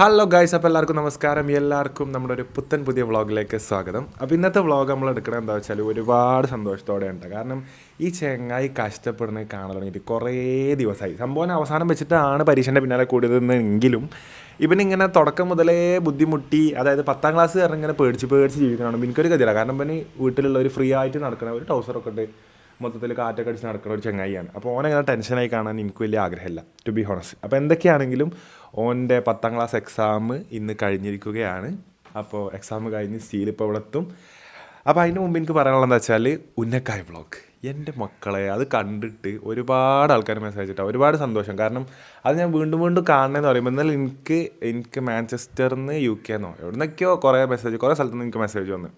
Hello guys അപ്പോൾ എല്ലാവർക്കും നമസ്കാരം. എല്ലാവർക്കും നമ്മുടെ ഒരു പുത്തൻ പുതിയ വ്ളോഗിലേക്ക് സ്വാഗതം. അപ്പോൾ ഇന്നത്തെ വ്ളോഗ് നമ്മൾ എടുക്കുന്നത് എന്താ വെച്ചാൽ ഒരുപാട് സന്തോഷത്തോടെ ഉണ്ട് കാരണം ഈ ചെങ്ങായി കഷ്ടപ്പെടുന്നത് കാണാൻ തുടങ്ങിയിട്ട് കുറേ ദിവസമായി. സംഭവം അവസാനം വെച്ചിട്ടാണ് പരീക്ഷന്റെ പിന്നാലെ കൂടിയതെന്നെങ്കിലും ഇവനിങ്ങനെ തുടക്കം മുതലേ ബുദ്ധിമുട്ടി അതായത് പത്താം ക്ലാസ് കാരണം ഇങ്ങനെ പേടിച്ച് പേടിച്ച് ജീവിക്കണം എനിക്കൊരു ഗതിയില്ല കാരണം പിന്നെ വീട്ടിലുള്ള ഒരു ഫ്രീ ആയിട്ട് നടക്കണ ഒരു ടൗസറൊക്കെ ഉണ്ട് മൊത്തത്തിൽ കാറ്റൊക്കെ അടിച്ച് നടക്കുന്ന ഒരു ചങ്ങായിയാണ്. അപ്പോൾ ഓനെങ്ങനെ ടെൻഷനായി കാണാൻ എനിക്ക് വലിയ ആഗ്രഹമില്ല ടു ബി ഹോണസ്റ്റ് അപ്പോൾ എന്തൊക്കെയാണെങ്കിലും ഓന്റെ പത്താം ക്ലാസ് എക്സാം ഇന്ന് കഴിഞ്ഞിരിക്കുകയാണ്. അപ്പോൾ എക്സാം കഴിഞ്ഞ് സ്റ്റീൽ ഇപ്പോൾ ഇവിടെ എത്തും. അപ്പോൾ അതിന് മുമ്പ് എനിക്ക് പറയാനുള്ളത് എന്താ വെച്ചാൽ ഉന്നക്കായ ബ്ലോഗ് എന്റെ മക്കളെ അത് കണ്ടിട്ട് ഒരുപാട് ആൾക്കാർ മെസ്സേജ് ഇട്ടാ. ഒരുപാട് സന്തോഷം. കാരണം അത് ഞാൻ വീണ്ടും വീണ്ടും കാണണമെന്ന് പറയുമ്പോൾ എന്നാൽ എനിക്ക് എനിക്ക് മാഞ്ചസ്റ്ററിൽ നിന്ന് യു കെന്നോ എവിടെ നിന്നൊക്കെയോ കുറേ മെസ്സേജ് കുറേ സ്ഥലത്ത് നിന്ന് എനിക്ക് മെസ്സേജ് വന്നു.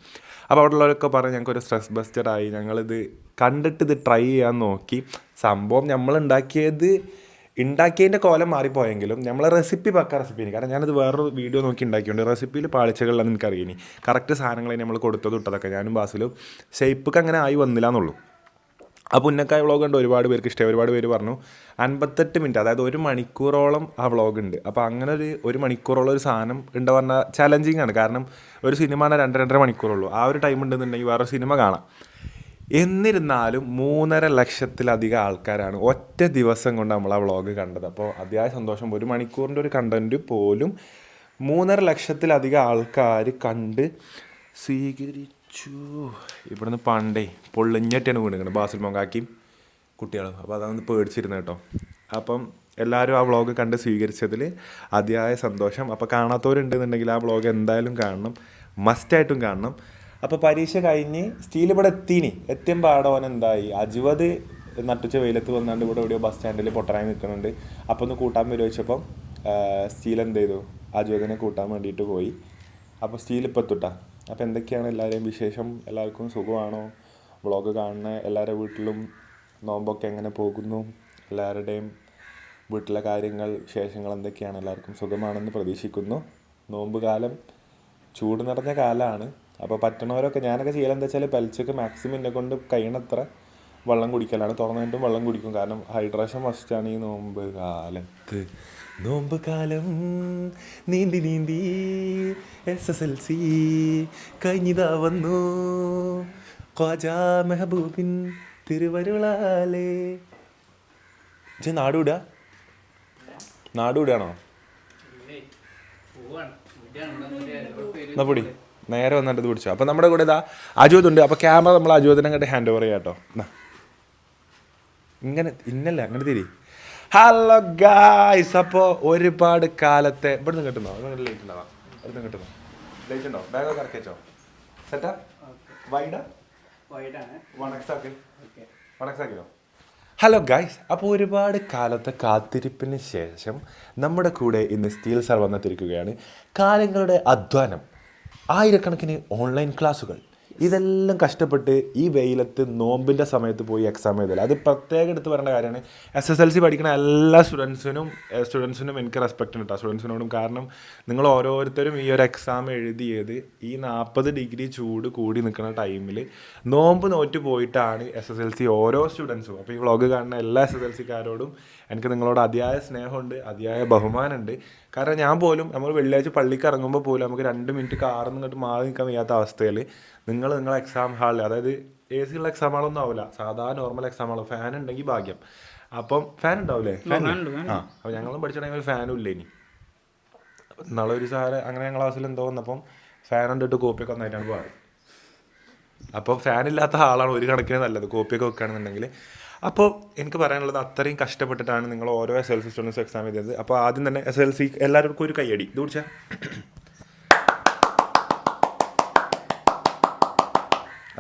അപ്പോൾ അവിടെ ഉള്ളവരൊക്കെ പറഞ്ഞ് ഞങ്ങൾക്ക് ഒരു സ്ട്രെസ് ബസ്റ്ററായി ഞങ്ങളിത് കണ്ടിട്ട് ഇത് ട്രൈ ചെയ്യാൻ നോക്കി. സംഭവം നമ്മൾ ഉണ്ടാക്കിയത് ഉണ്ടാക്കിയതിന്റെ കോലം മാറിപ്പോയെങ്കിലും നമ്മളെ റെസിപ്പി പക്ക റെസിപ്പി കാരണം ഞാനത് വേറൊരു വീഡിയോ നോക്കി ഉണ്ടാക്കിയുണ്ട് റെസിപ്പിയിൽ പാളിച്ചകളിലെന്ന് എനിക്കറിയിനി. കറക്റ്റ് സാധനങ്ങൾ നമ്മൾ കൊടുത്തത് ഇട്ടതൊക്കെ ഞാനും ബാസിലും ഷേപ്പൊക്കെ അങ്ങനെ ആയി വന്നില്ല എന്നുള്ളൂ അപ്പോൾ ഉന്നക്കായ വ്ളോഗ് ഉണ്ട് ഒരുപാട് പേർക്ക് ഇഷ്ടമായി. ഒരുപാട് പേര് പറഞ്ഞു അൻപത്തെട്ട് മിനിറ്റ് അതായത് ഒരു മണിക്കൂറോളം ആ വ്ളോഗ് ഉണ്ട്. അപ്പോൾ അങ്ങനെ ഒരു ഒരു മണിക്കൂറോളം ഒരു സാധനം ഉണ്ടെന്ന് പറഞ്ഞാൽ ചലഞ്ചിങ് ആണ്. കാരണം ഒരു സിനിമ രണ്ട് രണ്ടര മണിക്കൂറുള്ളൂ ആ ഒരു ടൈം ഉണ്ടെന്നുണ്ടെങ്കിൽ വേറെ സിനിമ കാണാം. എന്നിരുന്നാലും മൂന്നര ലക്ഷത്തിലധികം ആൾക്കാരാണ് ഒറ്റ ദിവസം കൊണ്ട് നമ്മൾ ആ വ്ളോഗ് കണ്ടത്. അപ്പോൾ അതിയായ സന്തോഷം. ഒരു മണിക്കൂറിന്റെ ഒരു കണ്ടന്റ് പോലും മൂന്നര ലക്ഷത്തിലധികം ആൾക്കാർ കണ്ട് സ്വീകരിച്ചു. ഇവിടുന്ന് പണ്ടേ പൊള്ളിഞ്ഞിട്ടാണ് വീണുക്കുന്നത് ബാസിൽ മൊങ്കാക്കിയും കുട്ടികളും. അപ്പോൾ അതാണ് പേടിച്ചിരുന്നത് കേട്ടോ. അപ്പം എല്ലാവരും ആ വ്ളോഗ് കണ്ട് സ്വീകരിച്ചതിൽ അതിയായ സന്തോഷം. അപ്പോൾ കാണാത്തവരുണ്ടെന്നുണ്ടെങ്കിൽ ആ വ്ളോഗ് എന്തായാലും കാണണം. മസ്റ്റായിട്ടും കാണണം. അപ്പോൾ പരീക്ഷ കഴിഞ്ഞ് സ്റ്റീൽ ഇവിടെ എത്തീനി. എത്തിയപ്പോൾ ആടെ ഓൻ എന്തായി അജുവത് നട്ടുച്ച വെയിലത്ത് വന്നാണ്ട് ഇവിടെ എവിടെയോ ബസ് സ്റ്റാൻഡിൽ പൊട്ടറായി നിൽക്കുന്നുണ്ട് അപ്പോൾ ഒന്ന് കൂട്ടാൻ വിരോധിച്ചപ്പം സ്റ്റീൽ എന്ത് ചെയ്തു? അജുവതിനെ കൂട്ടാൻ വേണ്ടിയിട്ട് പോയി. അപ്പോൾ സ്റ്റീൽ ഇപ്പോൾ എത്തുട്ടാ. അപ്പോൾ എന്തൊക്കെയാണ് എല്ലാവരെയും വിശേഷം? എല്ലാവർക്കും സുഖമാണോ? വ്ളോഗ് കാണുന്ന എല്ലാവരുടെ വീട്ടിലും നോമ്പൊക്കെ എങ്ങനെ പോകുന്നു? എല്ലാവരുടെയും വീട്ടിലെ കാര്യങ്ങൾ വിശേഷങ്ങൾ എന്തൊക്കെയാണ്? എല്ലാവർക്കും സുഖമാണെന്ന് പ്രതീക്ഷിക്കുന്നു. നോമ്പ് കാലം ചൂട് നിറഞ്ഞ കാലമാണ് അപ്പോൾ പറ്റണവരൊക്കെ ഞാനൊക്കെ ചെയ്യലെന്താ വെച്ചാൽ പലിച്ചൊക്കെ മാക്സിമം എന്നെ കൊണ്ട് കഴിയണത്ര വെള്ളം കുടിക്കലാണ്. തുറന്നിട്ടും വെള്ളം കുടിക്കും. കാരണം ഹൈഡ്രേഷൻ മസ്റ്റാണ് ഈ നോമ്പ് കാലത്ത്. നോമ്പ് കാലം നീന്തി നീന്തി എസ് എസ് എൽ സി കഴിഞ്ഞിതാ വന്നു. ഖ്വാജാ മെഹബൂബിൻ തിരുവരുളാലേ. ഇജ്ജ് നാടുവിടുക നാടുവിടുകയാണോ എന്നാ പൊടി. നേരെ വന്നിട്ട് ഇത് പിടിച്ചു. അപ്പോൾ നമ്മുടെ കൂടെ ഇതാ അജോത് ഉണ്ട്. അപ്പോൾ ക്യാമറ നമ്മൾ അജോതിനെ അങ്ങോട്ട് ഹാൻഡ് ഓവർ ചെയ്യാം കേട്ടോ. എന്നാ ഇങ്ങനെ ഇന്നല്ല? അങ്ങനെ തിരി. ഹലോ ഗായ്സ് അപ്പോൾ ഒരുപാട് കാലത്തെ ഇവിടെ നിന്ന്? കിട്ടുന്നോ ഇവിടെ ലൈറ്റ് ഉണ്ടാവാം ഇവിടെ നിന്ന്? കിട്ടുന്നോ ലൈറ്റ് ഉണ്ടോ ബാഗൊക്കെ ഇറക്കി വെച്ചോ? സെറ്റാ വൈഡ വണക്സാക്കി വണക്സാക്കിയോ ഹലോ ഗൈസ് അപ്പോൾ ഒരുപാട് കാലത്തെ കാത്തിരിപ്പിന് ശേഷം നമ്മുടെ കൂടെ ഇന്ന് സ്റ്റീൽ സാർ വന്നെത്തിരിക്കുകയാണ് കാലങ്ങളുടെ അധ്വാനം. ആയിരക്കണക്കിന് ഓൺലൈൻ ക്ലാസ്സുകൾ ഇതെല്ലാം കഷ്ടപ്പെട്ട് ഈ വെയിലത്ത് നോമ്പിന്റെ സമയത്ത് പോയി എക്സാം എഴുതല. അത് പ്രത്യേകം എടുത്ത് പറയേണ്ട കാര്യമാണ്. എസ് എസ് എൽ സി പഠിക്കുന്ന എല്ലാ സ്റ്റുഡൻസിനും സ്റ്റുഡൻസിനും എനിക്ക് റെസ്പെക്റ്റ് ഉണ്ട് കേട്ടോ സ്റ്റുഡൻസിനോടും കാരണം നിങ്ങൾ ഓരോരുത്തരും ഈ ഒരു എക്സാം എഴുതിയത് ഈ നാൽപ്പത് ഡിഗ്രി ചൂട് കൂടി നിൽക്കുന്ന ടൈമിൽ നോമ്പ് നോറ്റ് പോയിട്ടാണ് എസ് എസ് എൽ സി ഓരോ സ്റ്റുഡൻസും അപ്പോൾ ഈ വ്ളോഗ് കാണുന്ന എല്ലാ എസ് എസ് എൽ സിക്കാരോടും എനിക്ക് നിങ്ങളോട് അതിയായ സ്നേഹമുണ്ട് അതിയായ ബഹുമാനമുണ്ട്. കാരണം ഞാൻ പോലും നമ്മൾ വെള്ളിയാഴ്ച പള്ളിക്ക് ഇറങ്ങുമ്പോൾ പോലും നമുക്ക് രണ്ട് മിനിറ്റ് കാറിൽ നിന്നിട്ട് മാറി നിൽക്കാൻ വയ്യാത്ത അവസ്ഥയിൽ നിങ്ങൾ നിങ്ങളെ എക്സാം ഹാളിൽ അതായത് എ സി ഉള്ള എക്സാം ഹാളൊന്നും ആവില്ല. സാധാരണ നോർമൽ എക്സാം ഹാളോ ഫാൻ ഉണ്ടെങ്കിൽ ഭാഗ്യം. അപ്പം ഫാൻ ഉണ്ടാവില്ലേ ആ അപ്പം ഞങ്ങളും പഠിച്ചിട്ടുണ്ടെങ്കിൽ ഫാനും ഇല്ല ഇനി? നാളെ ഒരു സാറ് അങ്ങനെ ഞങ്ങളെ ക്ലാസ്സിൽ എന്തോ വന്നപ്പം ഫാൻ കണ്ടിട്ട് കോപ്പിയൊക്കെ ഒന്നായിട്ടാണ് പോകാറ് അപ്പോൾ ഫാൻ ഇല്ലാത്ത ആളാണ് ഒരു കണക്കിന് നല്ലത്. കോപ്പിയൊക്കെ വെക്കുകയാണെന്നുണ്ടെങ്കിൽ അപ്പോൾ എനിക്ക് പറയാനുള്ളത് അത്രയും കഷ്ടപ്പെട്ടിട്ടാണ് നിങ്ങൾ ഓരോ S L C students exam എഴുതിയത്. അപ്പോൾ ആദ്യം തന്നെ എസ് എൽ സി എല്ലാവർക്കും ഒരു കൈയടി ഇത് കുടിച്ചാൽ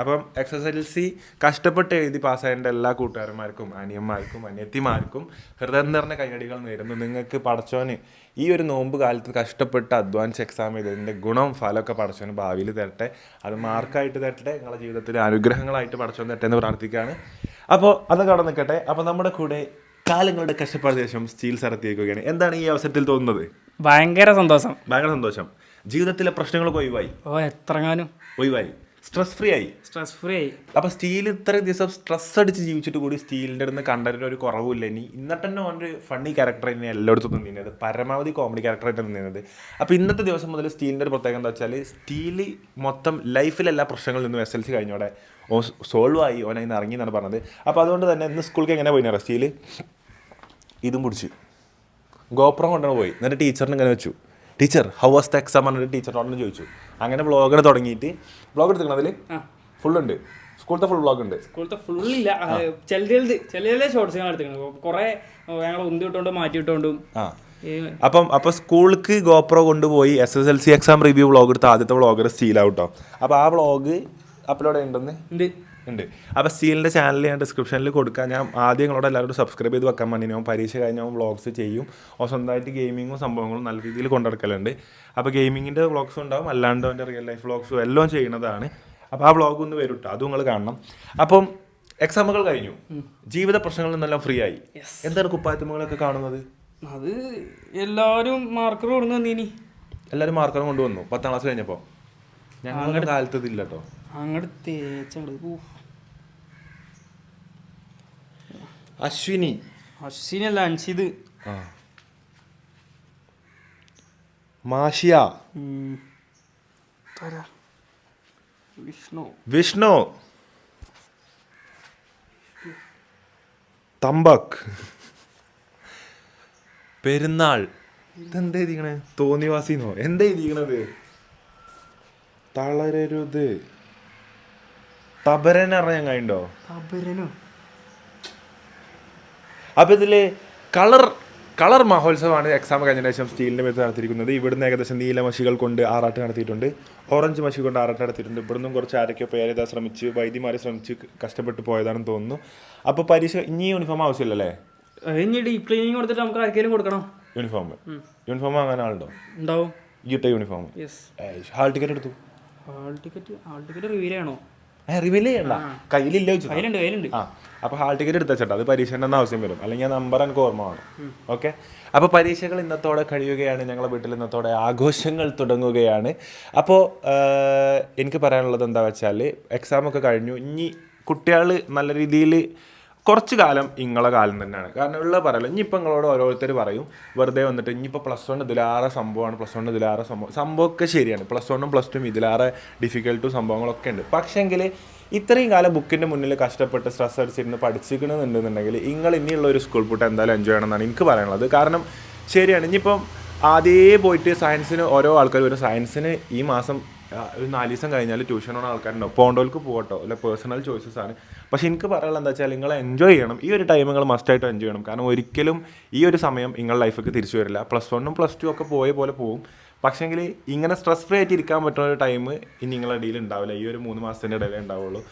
അപ്പം എക്സ് എസ് എൽ സി കഷ്ടപ്പെട്ട് എഴുതി പാസ്സായതിന്റെ എല്ലാ കൂട്ടുകാരന്മാർക്കും അനിയന്മാർക്കും അനിയത്തിമാർക്കും ഹൃദയം നിറഞ്ഞ കൈയടികൾ നേരുന്നു. നിങ്ങൾക്ക് പടച്ചോന് ഈ ഒരു നോമ്പ് കാലത്ത് കഷ്ടപ്പെട്ട് അഡ്വാൻസ് എക്സാം ചെയ്തതിന്റെ ഗുണം ഫലമൊക്കെ പടച്ചോന് ഭാവിയിൽ തരട്ടെ. അത് മാർക്കായിട്ട് തരട്ടെ. നിങ്ങളുടെ ജീവിതത്തിൽ അനുഗ്രഹങ്ങളായിട്ട് പടച്ചോൻ തരട്ടെ എന്ന് പ്രാർത്ഥിക്കുകയാണ്. അപ്പോൾ അതൊക്കെ അവിടെ നിൽക്കട്ടെ അപ്പോൾ നമ്മുടെ കൂടെ കാലങ്ങളുടെ കഷ്ടപ്പാട് ശേഷം സ്റ്റീൽ സറത്തിയേക്കുകയാണ് എന്താണ് ഈ അവസരത്തിൽ തോന്നുന്നത്? ഭയങ്കര സന്തോഷം. ഭയങ്കര സന്തോഷം. ജീവിതത്തിലെ പ്രശ്നങ്ങളൊക്കെ ഒഴിവായി. ഓ എത്രങ്ങാനും. ഒഴിവായി. സ്ട്രെസ് ഫ്രീ ആയി. സ്ട്രെസ് ഫ്രീ ആയി. അപ്പൊ സ്റ്റീൽ ഇത്ര ദിവസം സ്ട്രെസ് അടിച്ച് ജീവിച്ചിട്ട് കൂടി സ്റ്റീലിന്റെ അടുത്ത് കണ്ടതിന് ഒരു കുറവില്ല ഇനി. ഇന്നത്തെ തന്നെ ഓന്റെ ഫണ്ണി ക്യാരക്ടർ തന്നെ എല്ലായിടത്തും നിന്നത്. പരമാവധി കോമഡി ക്യാരക്ടറായിട്ട് നിന്നത്. അപ്പൊ ഇന്നത്തെ ദിവസം മുതൽ സ്റ്റീലിന്റെ ഒരു പ്രത്യേകത എന്താ വെച്ചാൽ സ്റ്റീൽ മൊത്തം ലൈഫിലെല്ലാ പ്രശ്നങ്ങളിൽ നിന്നും എസ് എൽ സി കഴിഞ്ഞോടെ. ഓ സോൾവ് ആയി ഓൻ അതിന് ഇറങ്ങി എന്നാണ് പറഞ്ഞത്. അപ്പോൾ അതുകൊണ്ട് തന്നെ ഇന്ന് സ്കൂളിലേക്ക് എങ്ങനെ പോയി സ്റ്റീൽ ഇതും പിടിച്ചു. ഗോപ്രം കൊണ്ടാണ് പോയി. എന്നിട്ട് ടീച്ചറിന് ഇങ്ങനെ വെച്ചു. Teacher how was the exam പറഞ്ഞിട്ട് ടീച്ചറിനോടൊന്ന് ചോദിച്ചു. അങ്ങനെ ബ്ലോഗിന് തുടങ്ങിയിട്ട് ബ്ലോഗ് എടുത്തിക്കണം അതിൽ ഫുള്ളുണ്ട് ഫുൾ ഉണ്ട്. സ്കൂളത്തെ ഫുൾ ബ്ലോഗ് ഉണ്ട്. സ്കൂളത്തെ ഫുള്ളില്ല ചിലത് ചില ഷോർട്സ് ഞങ്ങൾ എടുത്തിട്ടുണ്ട് കുറെ ഞങ്ങൾ ഉന്തി ഇട്ടുകൊണ്ടും മാറ്റി ഇട്ടുകൊണ്ടും ആ അപ്പം അപ്പോൾ സ്കൂൾക്ക് ഗോപ്രോ കൊണ്ടുപോയി S S L C exam review vlog എടുത്ത ആദ്യത്തെ വ്ളോഗർ സ്റ്റീലാവട്ടോ അപ്പോൾ ആ വ്ളോഗ് അപ്ലോഡ് ചെയ്യേണ്ടത് ഉണ്ട്. ഉണ്ട്. അപ്പോൾ സ്റ്റീലിന്റെ ചാനൽ ഞാൻ ഡിസ്ക്രിപ്ഷനിൽ കൊടുക്കാം. ഞാൻ ആദ്യം നിങ്ങളോട് എല്ലാവരും സബ്സ്ക്രൈബ് ചെയ്ത് വെക്കാൻ വേണ്ടി ഞാൻ പരീക്ഷ കഴിഞ്ഞ വ്ളോഗ്സ് ചെയ്യും. ഓ സ്വന്തമായിട്ട് ഗെയിമിങ്ങും സംഭവങ്ങളും നല്ല രീതിയിൽ കൊണ്ടുനടക്കലുണ്ട് അപ്പോൾ ഗെയിമിങ്ങിന്റെ വ്ളോഗ്സും ഉണ്ടാവും. അല്ലാണ്ട് അവന്റെ റിയൽ ലൈഫ് വ്ളോഗ്സും എല്ലാം ചെയ്യുന്നതാണ്. അപ്പോൾ ആ വ്ളോഗ് ഒന്ന് വരും. അതും നിങ്ങൾ കാണണം. അപ്പം എക്സാമുകൾ കഴിഞ്ഞു. ജീവിത പ്രശ്നങ്ങളിൽ നിന്നെല്ലാം ഫ്രീ ആയി. എന്താണ് കുപ്പായത്തുമ്പകളൊക്കെ കാണുന്നത്? അത് എല്ലാവരും മാർക്കർ കൊണ്ടുവന്നു എല്ലാവരും മാർക്കർ കൊണ്ടുവന്നു. പത്താം ക്ലാസ് കഴിഞ്ഞപ്പോൾ ഞങ്ങളുടെ കാലത്ത് ഇതില്ല കേട്ടോ അങ്ങോട്ട് തേച്ചങ്ങട്. അശ്വിനി അശ്വിനി. അല്ല അൻഷിത്. മാഷിയ. വിഷ്ണു. വിഷ്ണു. തമ്പക്. പെരുന്നാൾ. ഇതെന്താ എഴുതിക്കണേ? തോന്നിവാസിന്നോ? എന്താ എഴുതിക്കണത്? തളരരുത്. തബരൻ അറിയാൻ ചങ്ങായിണ്ടോ തബരനോ? അപ്പോൾ ഇതിലെ കളർ കളർ മഹോത്സവമാണ് എക്സാം കഴിഞ്ഞ ശേഷം സ്റ്റീലിന്റെ മേത്ത് നടത്തിയിരിക്കുന്നത്. ഇവിടുന്ന് ഏകദേശം നീല മഷികൾ കൊണ്ട് ആറാട്ട് നടത്തിയിട്ടുണ്ട്. ഓറഞ്ച് മഷി കൊണ്ട് ആറാട്ട് നടത്തിയിട്ടുണ്ട്. ഇവിടുന്നും കുറച്ച് ആരൊക്കെ പേരെഴുതാൻ ശ്രമിച്ച് വൈദ്യമാരെ ശ്രമിച്ച് കഷ്ടപ്പെട്ട് പോയതാണെന്ന് തോന്നുന്നു. അപ്പോൾ പരീക്ഷ ഇനി യൂണിഫോം ആവശ്യമില്ലല്ലേ? ഇനി ഡീപ് ക്ലീനിങ് കൊടുത്തിട്ട് നമുക്ക് ആർക്കെങ്കിലും കൊടുക്കണം? യൂണിഫോം യൂണിഫോം വാങ്ങാൻ ആളുണ്ടോ? ഉണ്ടാവും. ഈട്ട യൂണിഫോം യെസ് ഹാൾ ടിക്കറ്റ് എടുത്തു. Hall ticket hall ticket reveal ചെയ്യണോ? റിവീൽ ചെയ്യണ്ട. കയ്യിലില്ല കയ്യിലുണ്ട് കയ്യിലുണ്ട്. ആ അപ്പോൾ ഹാൾ ടിക്കറ്റ് എടുത്ത അത് പരീക്ഷേന്റെ ആവശ്യം വരും. അല്ലെങ്കിൽ ആ നമ്പർ എനിക്ക് ഓർമ്മ വേണം ഓക്കെ അപ്പോൾ പരീക്ഷകൾ ഇന്നത്തോടെ കഴിയുകയാണ്. ഞങ്ങളുടെ വീട്ടിൽ ഇന്നത്തോടെ ആഘോഷങ്ങൾ തുടങ്ങുകയാണ്. അപ്പോൾ എനിക്ക് പറയാനുള്ളത് എന്താ വെച്ചാൽ എക്സാം ഒക്കെ കഴിഞ്ഞു. ഇനി കുട്ടികൾ നല്ല രീതിയിൽ കുറച്ച് കാലം ഇങ്ങളെ കാലം തന്നെയാണ്. കാരണം ഉള്ള പറയല്ലോ ഇനിയിപ്പോൾ നിങ്ങളോട് ഓരോരുത്തർ പറയും വെറുതെ വന്നിട്ട് ഇനിയിപ്പോൾ പ്ലസ് വൺ ഇതിലാറെ സംഭവമാണ് പ്ലസ് വൺ ഇതിലാറെ സംഭവം സംഭവമൊക്കെ ശരിയാണ്. പ്ലസ് വണ്ണും പ്ലസ് ടുവും ഇതിലാറെ ഡിഫിക്കൽട്ടും സംഭവങ്ങളൊക്കെ ഉണ്ട്. പക്ഷേങ്കിൽ ഇത്രയും കാലം ബുക്കിന്റെ മുന്നിൽ കഷ്ടപ്പെട്ട് സ്ട്രെസ് അടിച്ചിരുന്ന് പഠിച്ചിരിക്കണമെന്നുണ്ടെന്നുണ്ടെങ്കിൽ നിങ്ങൾ ഇനിയുള്ള ഒരു സ്കൂൾ പൂട്ട് എന്തായാലും എൻജോയ് ചെയ്യണമെന്നാണ് എനിക്ക് പറയാനുള്ളത്. കാരണം ശരിയാണ് ഇനിയിപ്പം ആദ്യേ പോയിട്ട് സയൻസിന് ഓരോ ആൾക്കാർ വരും സയൻസിന് ഈ മാസം ഒരു നാല് ദിവസം കഴിഞ്ഞാൽ ഓണ ആൾക്കാരുണ്ടാവും. പോണ്ടോൽക്ക് പോകട്ടോ. അല്ല പേഴ്സണൽ ചോയ്സസ് ആണ്. പക്ഷെ എനിക്ക് പറയാനുള്ള എന്താ വെച്ചാൽ നിങ്ങൾ എൻജോയ് ചെയ്യണം. ഈ ഒരു ടൈം നിങ്ങൾ മസ്റ്റായിട്ട് എൻജോയ് ചെയ്യണം. കാരണം ഒരിക്കലും ഈ ഒരു സമയം നിങ്ങളുടെ ലൈഫിലേക്ക് തിരിച്ചു വരില്ല. പ്ലസ് വണ്ണും പ്ലസ് ടു ഒക്കെ പോയ പോലെ പോകും. പക്ഷേങ്കിൽ ഇങ്ങനെ സ്ട്രെസ് ഫ്രീ ആയിട്ട് ഇരിക്കാൻ പറ്റുന്ന ഒരു ടൈം ഇനി നിങ്ങളുടെ ഇടയിൽ ഉണ്ടാവില്ല. ഈ ഒരു മൂന്ന് മാസത്തിന്റെ ഇടയിലേ ഉണ്ടാവുള്ളൂ.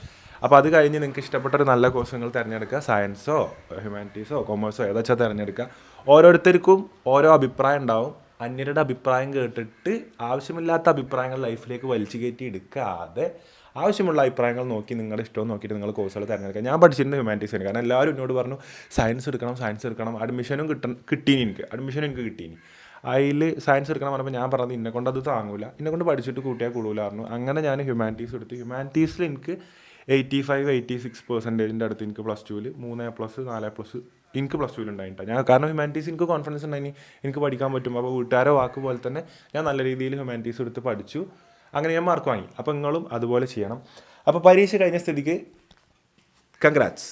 അപ്പോൾ അത് കഴിഞ്ഞ് നിങ്ങൾക്ക് ഇഷ്ടപ്പെട്ട ഒരു നല്ല കോഴ്സ് നിങ്ങൾ തിരഞ്ഞെടുക്കുക. സയൻസോ ഹ്യൂമാനിറ്റീസോ കൊമേഴ്സോ ഏതാച്ചാൽ തിരഞ്ഞെടുക്കുക. ഓരോരുത്തർക്കും ഓരോ അഭിപ്രായം ഉണ്ടാവും. അന്യരുടെ അഭിപ്രായം കേട്ടിട്ട് ആവശ്യമില്ലാത്ത അഭിപ്രായങ്ങൾ ലൈഫിലേക്ക് വലിച്ചു കയറ്റി എടുക്കാതെ ആവശ്യമുള്ള അഭിപ്രായങ്ങൾ നോക്കി നിങ്ങളുടെ ഇഷ്ടം നോക്കിയിട്ട് നിങ്ങൾ കോഴ്സുകൾ തിരഞ്ഞെടുക്കുക. ഞാൻ പഠിച്ചിരുന്നത് ഹ്യൂമാനിറ്റീസ് ആണ്. കാരണം എല്ലാവരും എന്നോട് പറഞ്ഞു സയൻസ് എടുക്കണം സയൻസ് എടുക്കണം. അഡ്മിഷനും കിട്ടണം കിട്ടീനി എനിക്ക്. അഡ്മിഷനും എനിക്ക് കിട്ടീനി. അതിൽ സയൻസ് എടുക്കണം പറഞ്ഞപ്പോൾ ഞാൻ പറഞ്ഞത് ഇന്നെ കൊണ്ട് അത് താങ്ങൂല. എന്നെ കൊണ്ട് പഠിച്ചിട്ട് കൂട്ടിയാൽ കൂടുതലായിരുന്നു അങ്ങനെ ഞാൻ ഹ്യൂമാനിറ്റീസ് എടുത്ത്. ഹ്യൂമാനിറ്റീസിൽ എനിക്ക് എയ്റ്റി ഫൈവ് എയ്റ്റി സിക്സ് പെർസെന്റേജിന്റെ അടുത്ത് എനിക്ക് പ്ലസ് ടുവിൽ മൂന്ന് എ പ്ലസ് നാല് എ പ്ലസ് എനിക്ക് പ്ലസ് ടുവിൽ ഉണ്ടായിട്ടാണ് ഞാൻ കാരണം ഹ്യൂമാനിറ്റീസ് എനിക്ക് കോൺഫിഡൻസ് ഉണ്ടായി എനിക്ക് പഠിക്കാൻ പറ്റും. അപ്പോൾ വീട്ടുകാരെ വാക്ക് പോലെ തന്നെ ഞാൻ നല്ല രീതിയിൽ ഹ്യൂമാനിറ്റീസ് എടുത്ത് പഠിച്ചു. അങ്ങനെ ഞാൻ മാർക്ക് വാങ്ങി. അപ്പോൾ നിങ്ങളും അതുപോലെ ചെയ്യണം. അപ്പോൾ പരീക്ഷ കഴിഞ്ഞ സ്ഥിതിക്ക് കൺഗ്രാറ്റ്സ്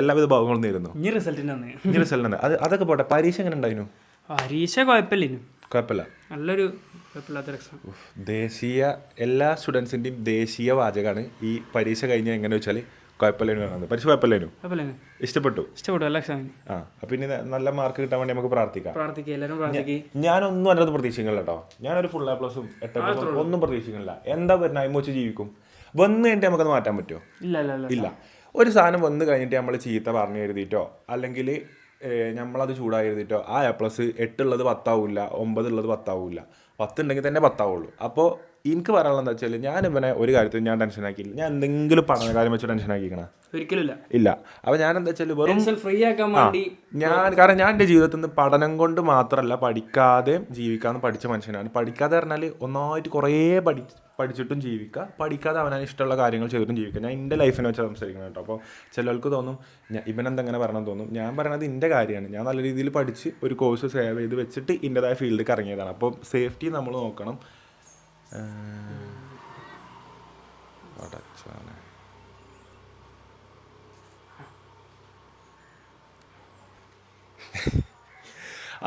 എല്ലാവിധ ഭാവങ്ങളും നേരുന്നു. ഇനി റിസൾട്ടിന്റെ അന്ന് ഇനി റിസൾട്ട് അത് അതൊക്കെ പോട്ടെ. പരീക്ഷ എങ്ങനെ ഉണ്ടായിരുന്നു? പരീക്ഷ കുഴപ്പമില്ലേനു കുഴപ്പമില്ല. നല്ലൊരു ദേശീയ എല്ലാ സ്റ്റുഡൻസിന്റെയും ദേശീയ വാചകമാണ് ഈ പരീക്ഷ കഴിഞ്ഞാൽ എങ്ങനെ വെച്ചാൽ കുഴപ്പമില്ലേനു പറയുന്നത് പരീക്ഷ കുഴപ്പമില്ലേനു? ഇഷ്ടപ്പെട്ടു? ഇഷ്ടപ്പെട്ടു എല്ലാ എക്സാമിന് ആ അപ്പം ഇനി നല്ല മാർക്ക് കിട്ടാൻ വേണ്ടി നമുക്ക് പ്രാർത്ഥിക്കാം. പ്രാർത്ഥിക്കുക എല്ലാവരും പ്രാർത്ഥിക്കുക ഞാനൊന്നും അതിനകത്ത് പ്രതീക്ഷിക്കുന്നില്ല കേട്ടോ ഞാനൊരു ഫുൾ എ പ്ലസും എട്ട് പ്ലസും ഒന്നും പ്രതീക്ഷിക്കുന്നില്ല. എന്താ വരുന്ന അയിമോച്ച് ജീവിക്കും. വന്നു കഴിഞ്ഞിട്ട് നമുക്കത് മാറ്റാൻ പറ്റുമോ? ഇല്ല ഇല്ല ഇല്ല ഇല്ല. ഒരു സാധനം വന്നു കഴിഞ്ഞിട്ട് നമ്മൾ ചീത്ത പറഞ്ഞു എഴുതിയിട്ടോ അല്ലെങ്കിൽ നമ്മളത് ചൂടായി എഴുതിയിട്ടോ ആ എ പ്ലസ് എട്ടുള്ളത് പത്താവില്ല ഒമ്പതുള്ളത് പത്താവില്ല പത്ത് ഉണ്ടെങ്കിൽ തന്നെ പത്താവുള്ളൂ. അപ്പോൾ എനിക്ക് പറയാനുള്ള എന്താ വെച്ചാൽ ഞാൻ ഇവനെ ഒരു കാര്യത്തിൽ ഞാൻ ടെൻഷൻ ആക്കിയില്ല ഞാൻ എന്തെങ്കിലും പഠന കാര്യം വെച്ച് ടെൻഷൻ ആക്കിക്കണ. ഒരിക്കലും ഇല്ല. അപ്പൊ അപ്പോൾ ഞാൻ എന്താ വെച്ചാൽ വെറും ഫ്രീ ആക്കാൻ വേണ്ടി ഞാൻ കാരണം ഞാൻ എന്റെ ജീവിതത്തിൽ നിന്ന് പഠനം കൊണ്ട് മാത്രമല്ല പഠിക്കാതെ ജീവിക്കാന്ന് പഠിച്ച മനുഷ്യനാണ്. പഠിക്കാതെ പറഞ്ഞാൽ ഒന്നായിട്ട് കുറേ പഠി പഠിച്ചിട്ടും ജീവിക്കുക. പഠിക്കാതെ അവനാണ് ഇഷ്ടമുള്ള കാര്യങ്ങൾ ചെയ്തിട്ടും ജീവിക്കുക. ഞാൻ എന്റെ ലൈഫിനെ വെച്ച് സംസാരിക്കുന്നത് കേട്ടോ. അപ്പോൾ ചിലർക്ക് തോന്നും ഇവനെന്തങ്ങനെ പറയണം തോന്നും. ഞാൻ പറയണത് എന്റെ കാര്യമാണ്. ഞാൻ നല്ല രീതിയിൽ പഠിച്ച് ഒരു കോഴ്സ് സേവ് ചെയ്ത് വെച്ചിട്ട് ഇന്റെതായ ഫീൽഡിൽ ഇറങ്ങിയതാണ്. അപ്പോൾ സേഫ്റ്റി നമ്മൾ നോക്കണം.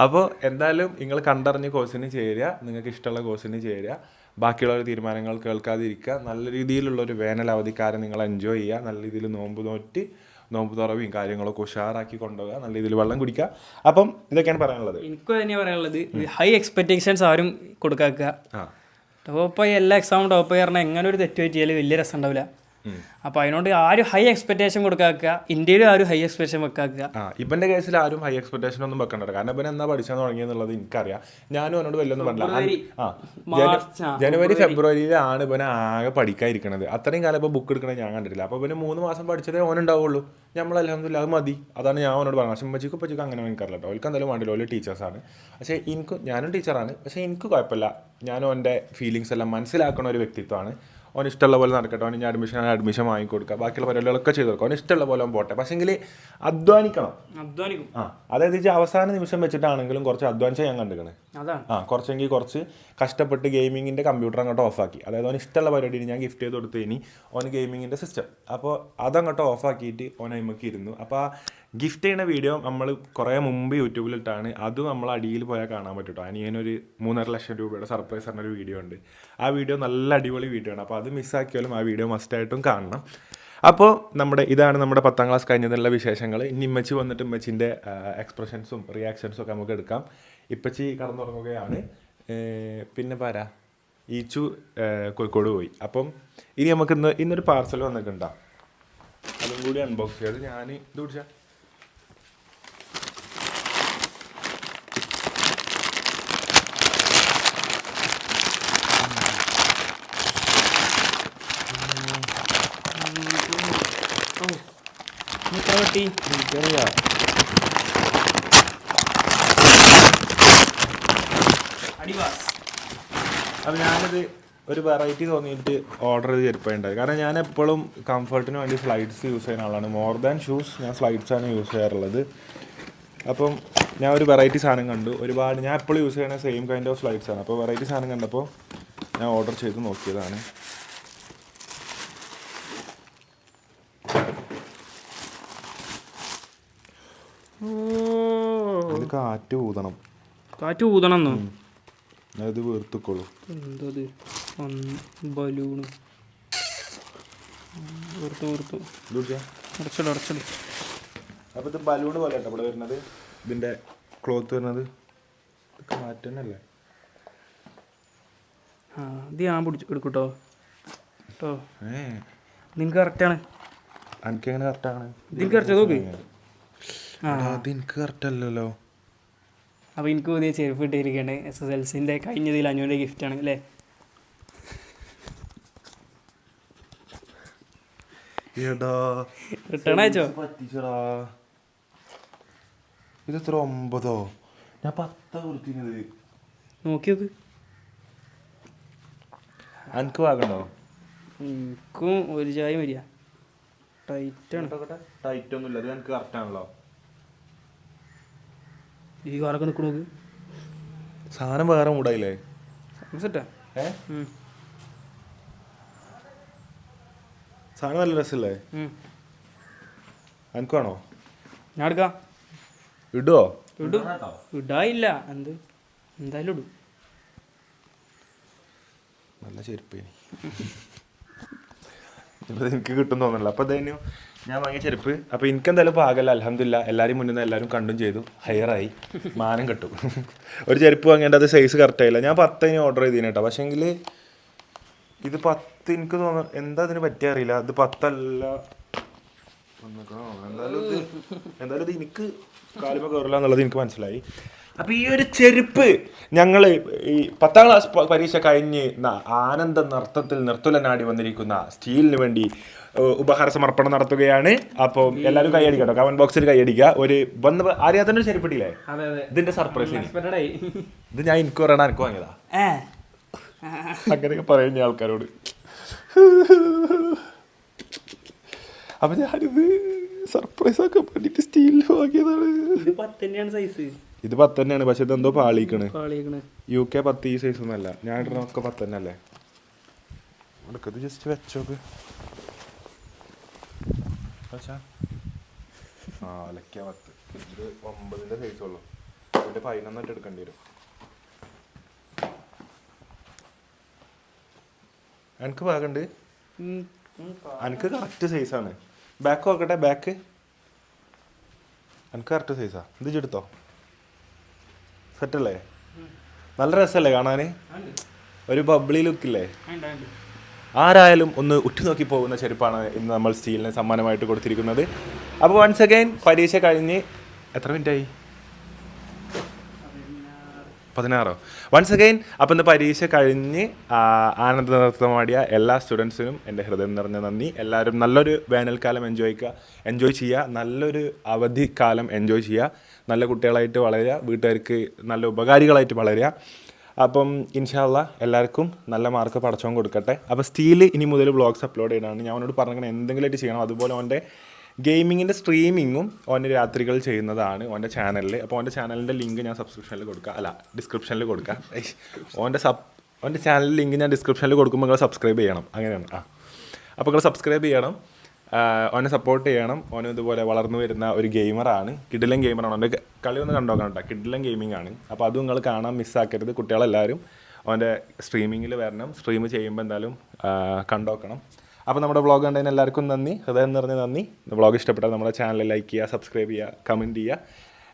അപ്പോൾ എന്തായാലും നിങ്ങൾ കണ്ടറിഞ്ഞ് കോഴ്സിന് ചേരുക. നിങ്ങൾക്ക് ഇഷ്ടമുള്ള കോഴ്സിന് ചേരുക. ബാക്കിയുള്ള തീരുമാനങ്ങൾ കേൾക്കാതിരിക്കുക. നല്ല രീതിയിലുള്ള ഒരു വേനൽ അവധിക്കാരെ നിങ്ങൾ എൻജോയ് ചെയ്യുക. നല്ല രീതിയിൽ നോമ്പ് നോറ്റ് നോമ്പ് തുറവിയും കാര്യങ്ങളൊക്കെ ഉഷാറാക്കി കൊണ്ടുപോകുക നല്ല രീതിയിൽ വെള്ളം കുടിക്കുക. അപ്പം ഇതൊക്കെയാണ് പറയാനുള്ളത്. എനിക്ക് തന്നെ പറയാനുള്ളത്. ഹൈ എക്സ്പെക്ടേഷൻസ് ആരും കൊടുക്കാക്കുക. ആ. ടോപ്പ് എല്ലാ എക്സാമും ടോപ്പ് പറഞ്ഞാൽ എങ്ങനെ ഒരു തെറ്റ് പറ്റിയാലും വലിയ രസം ഉണ്ടാവില്ല. അപ്പോൾ അതിനോട് ആരും ഹൈ എക്സ്പെക്ടേഷൻ കൊടുക്കാക്കുക ഇന്ത്യയിലും ആരും ഹൈ എക്സ്പെക്ടേഷൻ വെക്കാക്കുക ഇവന്റെ കേസിൽ ആരും ഹൈ എക്സ്പെക്ടേഷൻ ഒന്നും വെക്കണ്ട കാരണം ഇവൻ എന്നാ പഠിച്ചാൽ തുടങ്ങിയെന്നുള്ളത് എനിക്കറിയാം. ഞാനും അവനോട് വലിയൊന്നും പറഞ്ഞില്ല. ജനുവരി ഫെബ്രുവരിയിലാണ് ഇവനെ ആകെ പഠിക്കാതിരിക്കണത്. അത്രയും കാലം ഇപ്പോൾ ബുക്ക് എടുക്കണത് ഞാൻ കണ്ടിട്ടില്ല. അപ്പോൾ ഇവന് മൂന്ന് മാസം പഠിച്ചതേ ഓനുണ്ടാവുള്ളൂ നമ്മൾ അലഹമില്ല അത് മതി. അതാണ് ഞാൻ അവനോട് പറഞ്ഞത്. പക്ഷേ ഉമ്മച്ചിക്കും ഉപ്പച്ചിക്കും അങ്ങനെ എനിക്കറിയില്ല കേട്ടോ. അവർക്ക് എന്തായാലും വേണ്ടില്ല ഓരോ ടീച്ചേഴ്സാണ്. പക്ഷേ എനിക്ക് ഞാനും ടീച്ചറാണ്. പക്ഷേ എനിക്ക് കുഴപ്പമില്ല. ഞാനും എന്റെ ഫീലിങ്സ് എല്ലാം മനസ്സിലാക്കുന്ന ഒരു വ്യക്തിത്വമാണ്. അവന് ഇഷ്ടമുള്ള പോലെ നടക്കട്ടെ. അവൻ ഇനി അഡ്മിഷൻ അഡ്മിഷൻ വാങ്ങിക്കൊടുക്കുക ബാക്കിയുള്ള പരിപാടികളൊക്കെ ചെയ്ത് കൊടുക്കുക അവൻ ഇഷ്ടമുള്ള പോലെ അവൻ പോട്ടെ. പക്ഷേങ്കിൽ അധ്വാനിക്കണം. അധ്വാനിക്കും. ആ അതായത് ഈ അവസാന നിമിഷം വെച്ചിട്ടാണെങ്കിലും കുറച്ച് അധ്വാനിച്ച് ഞാൻ കണ്ടിരിക്കണേ ആ കുറച്ചെങ്കിൽ കുറച്ച് കഷ്ടപ്പെട്ട് ഗെയിമിങ്ങിന്റെ കമ്പ്യൂട്ടർ അങ്ങോട്ട് ഓഫാക്കി അതായത് അവന് ഇഷ്ടമുള്ള പരിപാടി ഞാൻ ഗിഫ്റ്റ് ചെയ്ത് കൊടുത്തു ഇനി ഓന് ഗെയിമിങ്ങിന്റെ സിസ്റ്റം അപ്പോൾ അതങ്ങോട്ട് ഓഫാക്കിയിട്ട് ഓൻ അയിമക്ക് ഇരുന്നു. അപ്പോൾ ആ ഗിഫ്റ്റ് ചെയ്യുന്ന വീഡിയോ നമ്മൾ കുറേ മുമ്പ് യൂട്യൂബിലിട്ടാണ്. അത് നമ്മൾ അടിയിൽ പോയാൽ കാണാൻ പറ്റും കേട്ടോ അനിയനൊരു മൂന്നര ലക്ഷം രൂപയുടെ സർപ്രൈസ് പറഞ്ഞൊരു വീഡിയോ ഉണ്ട്. ആ വീഡിയോ നല്ല അടിപൊളി വീഡിയോ ആണ്. അപ്പോൾ അത് മിസ്സാക്കിയാലും ആ വീഡിയോ മസ്റ്റായിട്ടും കാണണം. അപ്പോൾ നമ്മുടെ ഇതാണ് നമ്മുടെ പത്താം ക്ലാസ് കഴിഞ്ഞതിലുള്ള വിശേഷങ്ങൾ. ഇനി ഇമ്മച്ചി വന്നിട്ട് ഇമ്മച്ചിന്റെ എക്സ്പ്രഷൻസും റിയാക്ഷൻസും ഒക്കെ നമുക്ക് എടുക്കാം. ഇപ്പച്ചി കടന്നുറങ്ങുകയാണ്. പിന്നെ പാരാ ഈച്ചു കോഴിക്കോട് പോയി. അപ്പം ഇനി നമുക്ക് ഇന്ന് ഇന്നൊരു പാർസൽ വന്നിട്ടുണ്ടാകും അതും കൂടി അൺബോക്സ് ചെയ്ത് ഞാൻ ഇത് പിടിച്ചാ? എത്ര എനിക്കറിയാം അടിവാസ്. അപ്പോൾ ഞാനിത് ഒരു വെറൈറ്റി തോന്നിയിട്ട് ഓർഡർ ചെയ്ത് ചെരുപ്പുണ്ടായി കാരണം ഞാൻ എപ്പോഴും കംഫർട്ടിന് വേണ്ടി ഫ്ലൈറ്റ്സ് യൂസ് ചെയ്യുന്ന ആളാണ്. മോർ ദാൻ ഷൂസ് ഞാൻ ഫ്ലൈറ്റ്സ് ആണ് യൂസ് ചെയ്യാറുള്ളത്. അപ്പം ഞാൻ ഒരു വെറൈറ്റി സാധനം കണ്ടു. ഒരുപാട് ഞാൻ എപ്പോഴും യൂസ് ചെയ്യുന്ന സെയിം കൈൻഡ് ഓഫ് ഫ്ലൈറ്റ്സ് ആണ്. അപ്പോൾ വെറൈറ്റി സാധനം കണ്ടപ്പോൾ ഞാൻ ഓർഡർ ചെയ്ത് നോക്കിയതാണ്. അതിൽ കാറ്റ് ഊതണം. കാറ്റ് ഊതണമെന്നോ? അത് വീർത്തുക്കോളൂ. എന്തത് ബലൂണ്. ഇത് പിടിച്ചാ അടച്ചിടും അടച്ചിടും. അപ്പോൾ ഇത് ബലൂൺ പോലെ കേട്ടോ ഇവിടെ വരുന്നത്. ഇതിന്റെ ക്ലോത്ത് വരുന്നത്. ഇത് കാറ്റന്നല്ലേ ആ ഇത് ഞാൻ പിടിച്ച് എടുക്കൂട്ടോ. കേട്ടോ നിനക്ക് കറക്റ്റാണ് എനിക്ക് എങ്ങനെ കറക്റ്റാണ് ഇതിന് കറക്റ്റ് നോക്ക്. അത് എനിക്ക് കറക്റ്റ് അല്ലല്ലോ. അപ്പോൾ എനിക്ക് പുതിയ ചെരുപ്പ് ഇട്ടിരിക്കുകയാണ് എസ് എസ് എൽ സിന്റെ കഴിഞ്ഞതിൽ അഞ്ഞൂറ് ഗിഫ്റ്റാണ് അല്ലേ? എടാ. റിട്ടേൺ അയച്ചോ? പറ്റിച്ചടാ? ഇത് എത്ര ഒമ്പതോ? ഞാൻ പത്താ കൊടുത്തിരുന്നത് നോക്കി നോക്ക്. എനിക്ക് വാങ്ങണോ? എനിക്കും ഒരു ചായ വരിക ടൈറ്റാണ് ടൈറ്റ് ഒന്നുമില്ല. അത് എനിക്ക് കറക്റ്റ് ആണല്ലോ. ഈ കാറൊക്കെ നിൽക്കണ നോക്ക്. സാധനം വേറെ മൂടായില്ലേ? സെറ്റാ? സാധനം നല്ല രസമല്ലേ എനിക്കാണോ ഞാൻ എടുക്കാം. ഇടുവോ? ഇടും. ഇടായില്ല. എന്ത്? എന്തായാലും ഇടും. നല്ല ചെരുപ്പേനി. എനിക്ക് കിട്ടും തോന്നുന്നില്ല. അപ്പൊ അതെന്നു ഞാൻ വാങ്ങിയ ചെരുപ്പ്. അപ്പൊ എനിക്ക് എന്തായാലും പാകല്ല അലഹമില്ല എല്ലാവരും മുന്നിൽ നിന്ന് എല്ലാവരും കണ്ടും ചെയ്തു. ഹയറായി. മാനം കിട്ടും. ഒരു ചെരുപ്പ് വാങ്ങേണ്ട അത് സൈസ് കറക്റ്റ് ആയില്ല. ഞാൻ പത്തിന് ഓർഡർ ചെയ്തീന് കേട്ടോ. പക്ഷെങ്കിൽ ഇത് പത്ത് എനിക്ക് തോന്നുന്നു എന്താ അതിന് പറ്റിയ അറിയില്ല. ഇത് പത്തല്ല? എന്തായാലും ഇത് എന്തായാലും ഇത് എനിക്ക് കാലുമ കയറില്ല എന്നുള്ളത് എനിക്ക് മനസ്സിലായി. അപ്പൊ ഈ ഒരു ചെരുപ്പ് ഞങ്ങൾ ഈ പത്താം ക്ലാസ് പരീക്ഷ കഴിഞ്ഞ് ആനന്ദ നൃത്തത്തിൽ നിർത്തുലനാടി വന്നിരിക്കുന്ന സ്റ്റീലിന് വേണ്ടി ഉപഹാര സമർപ്പണം നടത്തുകയാണ്. അപ്പോൾ എല്ലാവരും കൈയടിക്കട്ടോ. കമന്റ് ബോക്സിൽ കൈയടിക്കുക. ഒരു വന്ന് അറിയാത്ത ഒരു ചെരുപ്പിട്ടില്ലേ അതെ അതെ. ഇതിന്റെ സർപ്രൈസ് എക്സ്പെക്റ്റഡ് ആയി. ഇത് ഞാൻ എനിക്ക് പറയണ എനിക്ക് വാങ്ങിയതാ? അങ്ങനെയൊക്കെ പറയുന്ന ആൾക്കാരോട്. അപ്പൊ ഞാനിത് സർപ്രൈസ് ആക്കാൻ വേണ്ടിട്ട് സ്റ്റീലിൽ വാങ്ങിയതാണ്. ഇത് പത്ത് തന്നെയാണ് സൈസ് ഇത് പത്ത് തന്നെയാണ് പക്ഷെ ഇതെന്തോ പാളിക്കണ് യു കെ പത്ത് ഈ സൈസ് ഒന്നല്ല. ഞാൻ ഇടുന്നൊക്കെ പത്ത് തന്നെ അല്ലേ ഇത് ജസ്റ്റ് വെച്ചോക്ക്. ഒമ്പതിന്റെ ആ അലക്കിയ പത്ത്. ഇത് ഒമ്പതിന്റെ സൈസ് ഉള്ളു. ഇതിന്റെ പതിനൊന്നിട്ട് എടുക്കേണ്ടി വരും. എനിക്ക് പാകണ്ട് എനിക്ക് കറക്റ്റ് സൈസാണ് ബാക്ക് നോക്കട്ടെ ബാക്ക് എനിക്ക് കറക്റ്റ് സൈസാ ഇത് ഇജ്ജ് സെറ്റല്ലേ? നല്ല രസമല്ലേ കാണാൻ ഒരു ബബ്ലി ലുക്കില്ലേ ആരായാലും ഒന്ന് ഉറ്റുനോക്കി പോകുന്ന ചെരുപ്പാണ് ഇന്ന് നമ്മൾ സ്റ്റീലിന് സമ്മാനമായിട്ട് കൊടുത്തിരിക്കുന്നത്. അപ്പോൾ വൺസ് അഗൈൻ പരീക്ഷ കഴിഞ്ഞ് എത്ര മിനിറ്റായി പതിനാറോ? വൺസ് അഗൈൻ അപ്പം ഇന്ന് പരീക്ഷ കഴിഞ്ഞ് ആനന്ദ നൃത്തമാടിയ എല്ലാ സ്റ്റുഡൻസിനും എന്റെ ഹൃദയം നിറഞ്ഞ നന്ദി. എല്ലാവരും നല്ലൊരു വേനൽക്കാലം എൻജോയ് എൻജോയ് ചെയ്യുക നല്ലൊരു അവധിക്കാലം എൻജോയ് ചെയ്യുക നല്ല കുട്ടികളായിട്ട് വളരുക വീട്ടുകാർക്ക് നല്ല ഉപകാരികളായിട്ട് വളരുക അപ്പം ഇൻഷാല്ല എല്ലാവർക്കും നല്ല മാർക്ക് പടച്ചോൻ കൊടുക്കട്ടെ. അപ്പോൾ സ്റ്റീൽ ഇനി മുതൽ ബ്ലോഗ്സ് അപ്ലോഡ് ചെയ്യണമെന്ന് ഞാൻ അവനോട് എന്തെങ്കിലും എന്തെങ്കിലുമായിട്ട് ചെയ്യണം. അതുപോലെ അവന്റെ ഗെയിമിങ്ങിന്റെ സ്ട്രീമിങ്ങും ഓന്റെ രാത്രികൾ ചെയ്യുന്നതാണ് ഓന്റെ ചാനലിൽ അപ്പോൾ ഓന്റെ ചാനലിന്റെ ലിങ്ക് ഞാൻ സബ്സ്ക്രിപ്ഷനിൽ കൊടുക്കാം. അല്ല ഡിസ്ക്രിപ്ഷനിൽ കൊടുക്കാം. ഓന്റെ സബ് ഓന്റെ ചാനലിൽ ലിങ്ക് ഞാൻ ഡിസ്ക്രിപ്ഷനിൽ കൊടുക്കുമ്പോൾ നിങ്ങൾ സബ്സ്ക്രൈബ് ചെയ്യണം. അങ്ങനെയാണ്. ആ. അപ്പോൾ നിങ്ങൾ സബ്സ്ക്രൈബ് ചെയ്യണം. ഓനെ സപ്പോർട്ട് ചെയ്യണം. ഓനും ഇതുപോലെ വളർന്നു വരുന്ന ഒരു ഗെയിമറാണ്. കിഡിലൻ ഗെയിമറാണ്. അവന്റെ കളി ഒന്ന് കണ്ടോക്കണം കേട്ടോ. കിഡിലൻ ഗെയിമിംഗ് ആണ് അപ്പോൾ അതും നിങ്ങൾ കാണാൻ മിസ്സാക്കരുത് കുട്ടികളെല്ലാവരും. അവന്റെ സ്ട്രീമിങ്ങിൽ വരണം. സ്ട്രീം ചെയ്യുമ്പോൾ എന്തായാലും കണ്ടോക്കണം അപ്പോൾ നമ്മുടെ വ്ളോഗ് കണ്ടതിന് എല്ലാവർക്കും നന്ദി. ഹൃദയം നിറഞ്ഞ നന്ദി. വ്ളോഗ് ഇഷ്ടപ്പെട്ടാൽ നമ്മുടെ ചാനൽ ലൈക്ക് ചെയ്യുക സബ്സ്ക്രൈബ് ചെയ്യുക കമന്റ് ചെയ്യുക.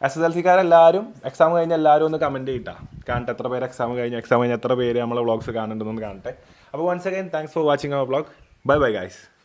എസ് എസ് എൽ സിക്കാരെല്ലാവരും എക്സാം കഴിഞ്ഞ് എല്ലാവരും ഒന്ന് കമന്റ് ചെയ്യട്ടാ. കാണട്ടെ എത്ര പേര് എക്സാം കഴിഞ്ഞ് എക്സാം കഴിഞ്ഞ് എത്ര പേര് നമ്മളെ വ്ളോഗ്സ് കാണുന്നുണ്ടെന്ന് കാണട്ടെ. അപ്പോൾ once again thanks for watching our vlog bye bye guys